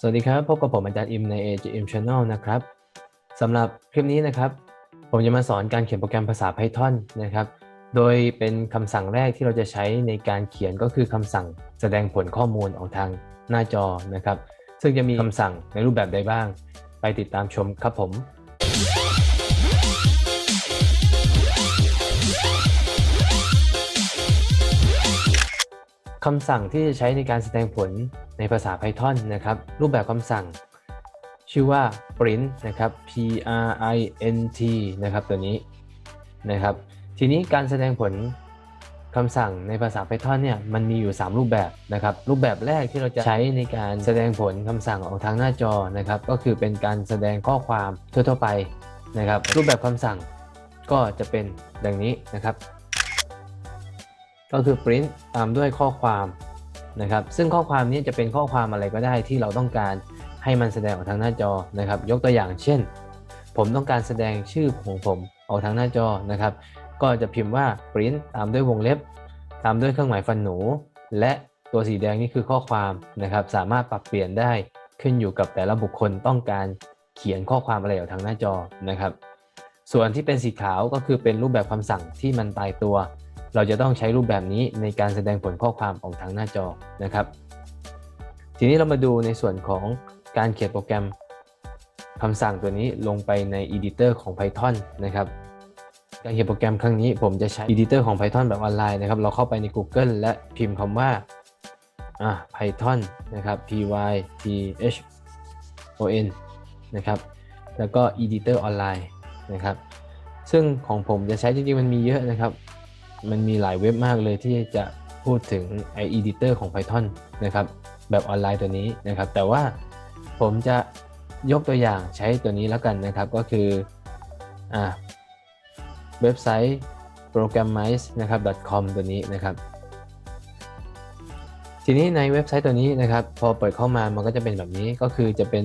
สวัสดีครับ พบกับผมอาจารย์อิมใน AGM Channel นะครับสำหรับคลิปนี้นะครับ ผมจะมาสอนการเขียนโปรแกรมภาษา Python นะครับ โดยเป็นคำสั่งแรกที่เราจะใช้ในการเขียนก็คือคำสั่งแสดงผลข้อมูลออกทางหน้าจอนะครับ ซึ่งจะมีคำสั่งในรูปแบบใดบ้าง ไปติดตามชมครับผม คำสั่งที่จะใช้ในการแสดงผลในภาษา Python นะครับ รูปแบบคำสั่ง ชื่อว่า print นะครับ p r i n t นะครับตัวนี้นะครับ ทีนี้การแสดงผลคำสั่งในภาษา Python เนี่ยมันมีอยู่ 3 รูปแบบนะครับ รูปแบบแรกที่เราจะใช้ในการแสดงผลคำสั่งออกทางหน้าจอนะครับ ก็คือเป็นการแสดงข้อความทั่วๆไปนะครับ รูปแบบคำสั่งก็จะเป็นดังนี้นะครับ ก็คือ print ตามด้วยข้อความนะครับ ซึ่งข้อความนี้จะเป็นข้อความอะไรก็ได้ที่เราต้องการให้มันแสดงออกทางหน้าจอนะครับ ยกตัวอย่างเช่น ผมต้องการแสดงชื่อของผมออกทางหน้าจอนะครับ ก็จะพิมพ์ว่า print ตามด้วยวงเล็บ ตามด้วยเครื่องหมายฟันหนู และตัวสีแดงนี่คือข้อความนะครับ สามารถปรับเปลี่ยนได้ขึ้นอยู่กับแต่ละบุคคลต้องการเขียนข้อความอะไรออกทางหน้าจอนะครับ ส่วนที่เป็นสีขาวก็คือเป็นรูปแบบคำสั่งที่มันตายตัว เราจะต้องใช้รูปแบบนี้ในการแสดงผลข้อความออกทางหน้าจอนะครับ ทีนี้เรามาดูในส่วนของการเขียนโปรแกรมคำสั่งตัวนี้ลงไปใน Editor ของ Python นะครับการเขียนโปรแกรมครั้งนี้ผมจะใช้ Editor ของ Python แบบออนไลน์นะครับ เราเข้าไปใน Google และพิมพ์คำว่าอ่า Python นะครับ p y t h o n นะครับแล้วก็ Editor ออนไลน์นะครับ ซึ่งของผมจะใช้จริงๆมันมีเยอะนะครับ มันมีหลายเว็บมากเลยที่จะพูดถึงไอ editor ของ Python นะครับแบบออนไลน์ตัวนี้นะครับ แต่ว่าผมจะยกตัวอย่างใช้ตัวนี้แล้วกันนะครับ ก็คืออ่าเว็บไซต์ programize นะครับ .com ตัวนี้นะครับ ทีนี้ในเว็บไซต์ตัวนี้นะครับ พอเปิดเข้ามามันก็จะเป็นแบบนี้ก็คือจะเป็น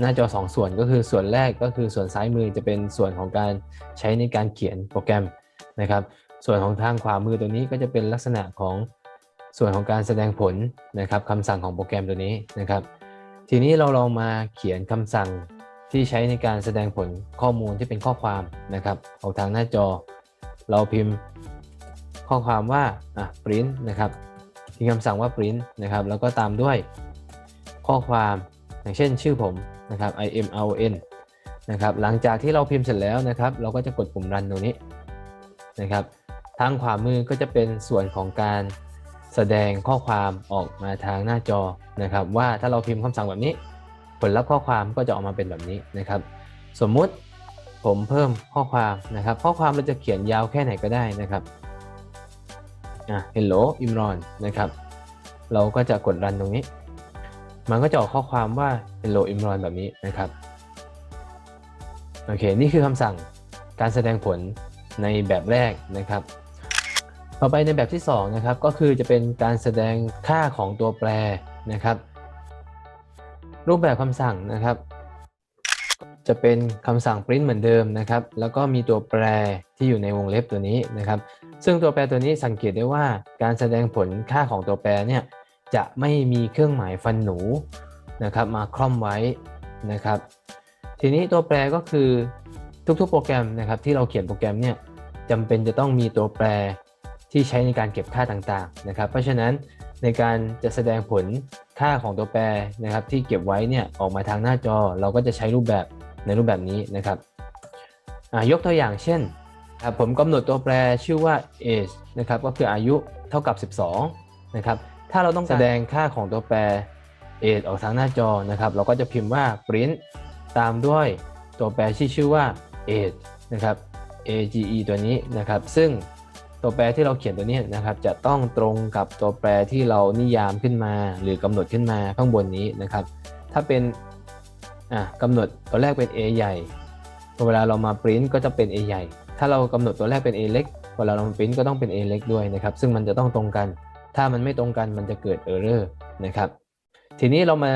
หน้าจอ 2 ส่วนก็คือส่วนแรกก็คือส่วนซ้ายมือจะเป็นส่วนของการใช้ในการเขียนโปรแกรมนะครับ ส่วนของทางขวามือตัวนี้ก็จะเป็นลักษณะของส่วนของการแสดงผลนะครับคำสั่งของโปรแกรมตัวนี้นะครับ ทีนี้เราลองมาเขียนคำสั่งที่ใช้ในการแสดงผลข้อมูลที่เป็นข้อความนะครับออกทางหน้าจอ เราพิมพ์ข้อความว่าอะ print นะครับพิมพ์คำสั่งว่า print นะครับ แล้วก็ตามด้วยข้อความอย่างเช่นชื่อผมนะครับ i m l n นะครับหลังจากที่เราพิมพ์เสร็จแล้วนะครับ เราก็จะกดปุ่ม run ตรงนี้นะครับ ทางขวามือก็จะเป็นส่วนของการแสดงข้อความออกมาทางหน้าจอนะครับ ว่าถ้าเราพิมพ์คำสั่งแบบนี้ ผลลัพธ์ข้อความก็จะออกมาเป็นแบบนี้นะครับ สมมุติผมเพิ่มข้อความนะครับ ข้อความเราจะเขียนยาวแค่ไหนก็ได้นะครับอะ hello อิมรอนนะครับ เราก็จะกดรันตรงนี้ มันก็จะออกข้อความว่า hello อิมรอนแบบนี้นะครับ โอเค นี่คือคำสั่งการแสดงผลในแบบแรกนะครับ ต่อไปในแบบที่2นะครับก็คือจะเป็นการแสดงค่าของตัวแปรนะครับ รูปแบบคำสั่งนะครับ จะเป็นคำสั่ง print เหมือนเดิมนะครับ แล้วก็มีตัวแปรที่อยู่ในวงเล็บตัวนี้นะครับ ซึ่งตัวแปรตัวนี้สังเกตได้ว่าการแสดงผลค่าของตัวแปรเนี่ยจะไม่มีเครื่องหมายฟันหนูนะครับมาคล่อมไว้นะครับ ทีนี้ตัวแปรก็คือทุกๆโปรแกรมนะครับที่เราเขียนโปรแกรมเนี่ยจำเป็นจะต้องมีตัวแปร ที่ใช้ในการเก็บค่าต่างๆนะครับ เพราะฉะนั้นในการจะแสดงผลค่าของตัวแปรนะครับ ที่เก็บไว้เนี่ยออกมาทางหน้าจอ เราก็จะใช้รูปแบบในรูปแบบนี้นะครับยกตัวอย่างเช่นผมกำหนดตัวแปรชื่อว่า age นะครับก็คืออายุเท่ากับ 12นะครับถ้าเราต้องแสดงค่าของตัวแปร age ออกทางหน้าจอนะครับ เราก็จะพิมพ์ว่า print ตามด้วยตัวแปรที่ชื่อว่า age นะครับ age ตัวนี้นะครับ ซึ่ง ตัวแปรที่เราเขียนตัวนี้นะครับจะต้องตรงกับตัวแปรที่เรานิยามขึ้นมา หรือกำหนดขึ้นมาข้างบนนี้นะครับ ถ้าเป็นอะกำหนดตัวแรกเป็น a ใหญ่เวลาเรามา print ก็จะเป็น a ใหญ่ ถ้าเรากำหนดตัวแรกเป็น a เล็กเวลาเรามา print ก็ต้องเป็น a เล็กด้วยนะครับ ซึ่งมันจะต้องตรงกัน ถ้ามันไม่ตรงกันมันจะเกิด error นะครับ ทีนี้เรามา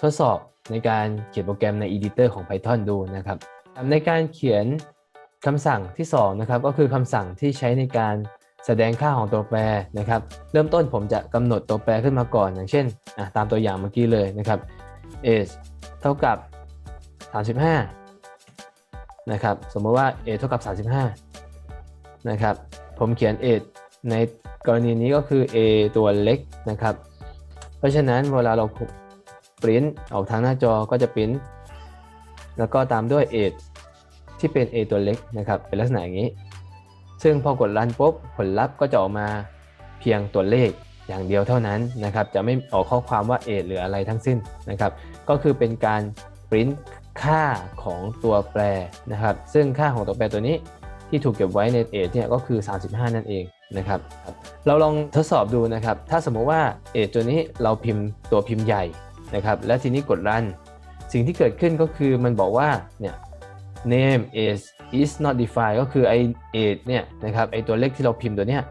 ทดสอบในการเขียนโปรแกรมใน editor ของ Python ดูนะครับในการเขียน คำสั่งที่2นะครับก็คือคำสั่งที่ใช้ในการแสดงค่าของตัวแปรนะครับ เริ่มต้นผมจะกำหนดตัวแปรขึ้นมาก่อน อย่างเช่นตามตัวอย่างเมื่อกี้เลยนะครับ age เท่ากับ 35 นะครับ สมมติว่า a เท่ากับ 35 นะครับ ผมเขียน a ในกรณีนี้ก็คือ a ตัวเล็กนะครับ เพราะฉะนั้นเวลาเราปริ้นออกทางหน้าจอก็จะปริ้นแล้วก็ตามด้วย a ที่เป็น a ตัวเล็กนะครับเป็นลักษณะอย่างนี้ ซึ่งพอกดรันปุ๊บผลลัพธ์ก็จะออกมาเพียงตัวเลขอย่างเดียวเท่านั้นนะครับจะไม่ออกข้อความว่า a หรืออะไรทั้งสิ้นนะครับก็คือเป็นการปริ้นค่าของตัวแปรนะครับซึ่งค่าของตัวแปรตัวนี้ที่ถูกเก็บไว้ใน a เนี่ยก็คือ 35 นั่นเองนะครับเราลองทดสอบดูนะครับถ้าสมมติว่า a ตัวนี้เราพิมพ์ตัวพิมพ์ใหญ่นะครับแล้วทีนี้กดรันสิ่งที่เกิดขึ้นก็คือมันบอกว่าเนี่ย name is is not defined ก็คือไอ age เนี่ยนะครับไอตัวเลขที่เราพิมพ์ตัวเนี้ย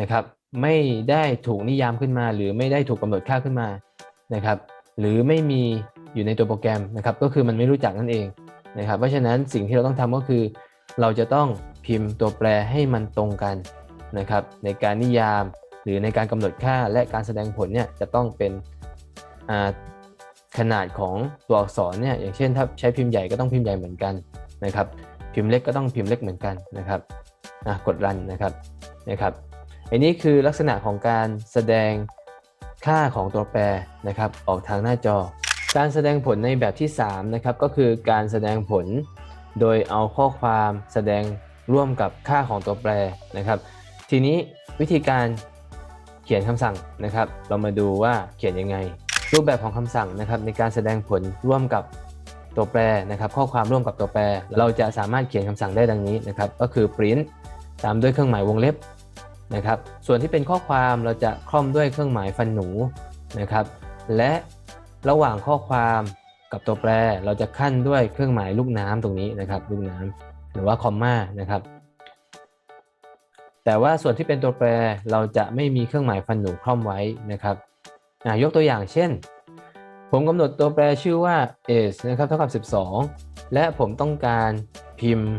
นะครับไม่ได้ถูกนิยามขึ้นมา หรือไม่ได้ถูกกำหนดค่าขึ้นมานะครับหรือไม่มีอยู่ในตัวโปรแกรมนะครับก็คือมันไม่รู้จักนั่นเองนะครับเพราะฉะนั้นสิ่งที่เราต้องทำก็คือ เราจะต้องพิมพ์ตัวแปรให้มันตรงกันนะครับในการนิยามหรือในการกำหนดค่าและการแสดงผลเนี่ยจะต้องเป็นขนาดของตัวอักษรเนี่ยอย่างเช่นถ้าใช้พิมพ์ใหญ่ก็ต้องพิมพ์ใหญ่เหมือนกัน นะครับ พิมพ์เล็กก็ต้องพิมพ์เล็กเหมือนกันนะครับกดรันนะครับนะครับอันนี้คือลักษณะของการแสดงค่าของตัวแปรนะครับ ออกทางหน้าจอ การแสดงผลในแบบที่3นะครับก็คือการแสดงผลโดยเอาข้อความแสดงร่วมกับค่าของตัวแปรนะครับ ทีนี้วิธีการเขียนคำสั่งนะครับ เรามาดูว่าเขียนยังไง รูปแบบของคำสั่งนะครับในการแสดงผลร่วมกับ ตัวแปรนะครับข้อความร่วมกับตัวแปร เราจะสามารถเขียนคำสั่งได้ดังนี้นะครับก็คือ print ตามด้วยเครื่องหมายวงเล็บนะครับส่วนที่เป็นข้อความเราจะคล่อมด้วยเครื่องหมายฟันหนูนะครับและระหว่างข้อความกับตัวแปรเราจะขั้นด้วยเครื่องหมายลูกน้ำตรงนี้นะครับลูกน้ำหรือว่าคอมมานะครับแต่ว่าส่วนที่เป็นตัวแปรเราจะไม่มีเครื่องหมายฟันหนูคล่อมไว้นะครับยกตัวอย่างเช่น ผมกำหนดตัวแปรชื่อว่า age นะครับเท่ากับ 12 และผมต้องการพิมพ์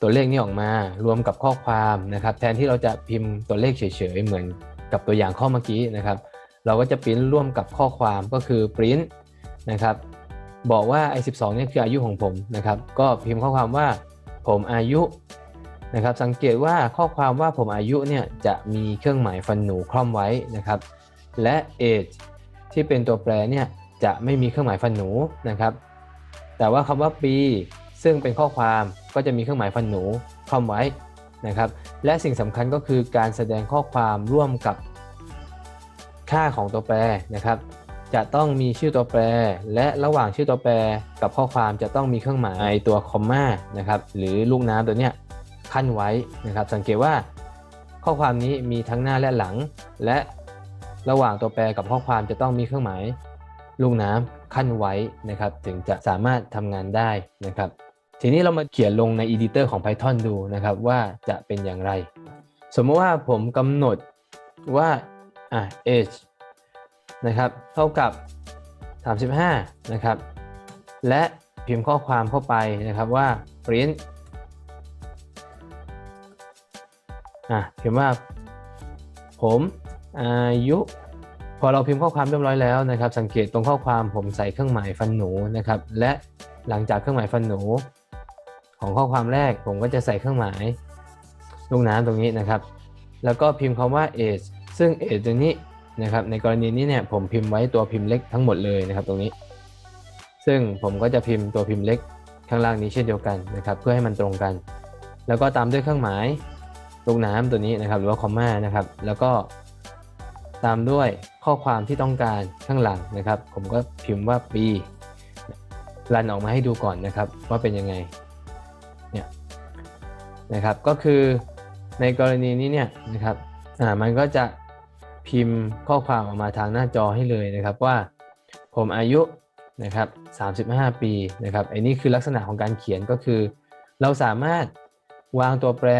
ตัวเลขนี้ออกมารวมกับข้อความนะครับ แทนที่เราจะพิมพ์ตัวเลขเฉยๆเหมือนกับตัวอย่างข้อเมื่อกี้นะครับ เราก็จะพิมพ์ร่วมกับข้อความก็คือ print นะครับ บอกว่าไอ้12นี่คืออายุของผมนะครับ ก็พิมพ์ข้อความว่าผมอายุนะครับ สังเกตว่าข้อความว่าผมอายุเนี่ยจะมีเครื่องหมายฟันหนูคล่อมไว้นะครับ และ age ที่เป็นตัวแปรเนี่ย จะไม่มีเครื่องหมายฟันหนูนะครับ แต่ว่าคำว่าปีซึ่งเป็นข้อความก็จะมีเครื่องหมายฟันหนูคล่อมไว้นะครับ และสิ่งสำคัญก็คือการแสดงข้อความร่วมกับค่าของตัวแปรนะครับ จะต้องมีชื่อตัวแปร และระหว่างชื่อตัวแปรกับข้อความจะต้องมีเครื่องหมายตัวคอมมานะครับหรือลูกน้ำตัวเนี้ยขั้นไว้นะครับ สังเกตว่าข้อความนี้มีทั้งหน้าและหลัง และระหว่างตัวแปรกับข้อความจะต้องมีเครื่องหมาย ลูกน้ำขั้นไว้นะครับถึงจะสามารถทำงานได้นะครับทีนี้เรามาเขียนลงใน editor ของ Python ดูนะครับว่าจะเป็นอย่างไร สมมติว่าผมกำหนดว่าอะ age นะครับเท่ากับ 35 นะครับ และพิมพ์ข้อความเข้าไปนะครับว่า print อะพิมพ์ว่า ผมอายุ พอเราพิมพ์ข้อความเรียบร้อยแล้วนะครับ สังเกตตรงข้อความผมใส่เครื่องหมายฟันหนูนะครับ และหลังจากเครื่องหมายฟันหนู ของข้อความแรกผมก็จะใส่เครื่องหมายลูกน้ำตรงนี้นะครับ แล้วก็พิมพ์คำว่า age ซึ่ง age ตรงนี้นะครับ ในกรณีนี้เนี่ยผมพิมพ์ไว้ตัวพิมพ์เล็กทั้งหมดเลยนะครับตรงนี้ ซึ่งผมก็จะพิมพ์ตัวพิมพ์เล็กข้างล่างนี้เช่นเดียวกันนะครับ เพื่อให้มันตรงกัน แล้วก็ตามด้วยเครื่องหมายลูกน้ำตัวนี้นะครับ หรือว่าคอมมานะครับ แล้วก็ตามด้วย ข้อความที่ต้องการข้างหลังนะครับ ผมก็พิมพ์ว่าปีรันออกมาให้ดูก่อนนะครับว่าเป็นยังไงเนี่ยนะครับก็คือในกรณีนี้เนี่ยนะครับอ่ามันก็จะพิมพ์ข้อความออกมาทางหน้าจอให้เลยนะครับว่า ผมอายุนะครับ35 ปีนะครับไอ้นี่คือลักษณะของการเขียนก็คือ เราสามารถวางตัวแปร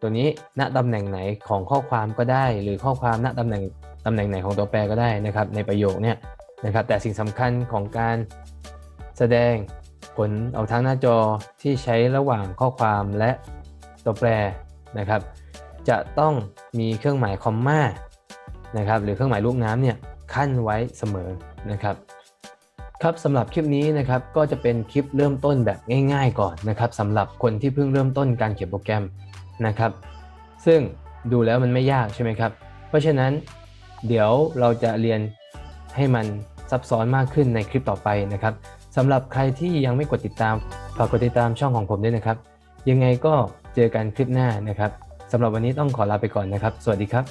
ตัวนี้ณตำแหน่งไหนของข้อความก็ได้ หรือข้อความณตำแหน่ง ตำแหน่งไหนของตัวแปรก็ได้นะครับในประโยคเนี่ยนะครับแต่สิ่งสำคัญของการแสดงผลออกทางหน้าจอที่ใช้ระหว่างข้อความและตัวแปรนะครับ จะต้องมีเครื่องหมายคอมมานะครับหรือเครื่องหมายลูกน้ำเนี่ยขั้นไว้เสมอนะครับครับสำหรับคลิปนี้นะครับก็จะเป็นคลิปเริ่มต้นแบบง่าย ๆ ก่อนนะครับสำหรับคนที่เพิ่งเริ่มต้นการเขียนโปรแกรมนะครับ ซึ่งดูแล้วมันไม่ยากใช่ไหมครับ เพราะฉะนั้น เดี๋ยวเราจะเรียนให้มันซับซ้อนมากขึ้นในคลิปต่อไปนะครับสำหรับใครที่ยังไม่กดติดตามฝากกดติดตามช่องของผมด้วยนะครับ ยังไงก็เจอกันคลิปหน้านะครับสำหรับวันนี้ต้องขอลาไปก่อนนะครับ สวัสดีครับ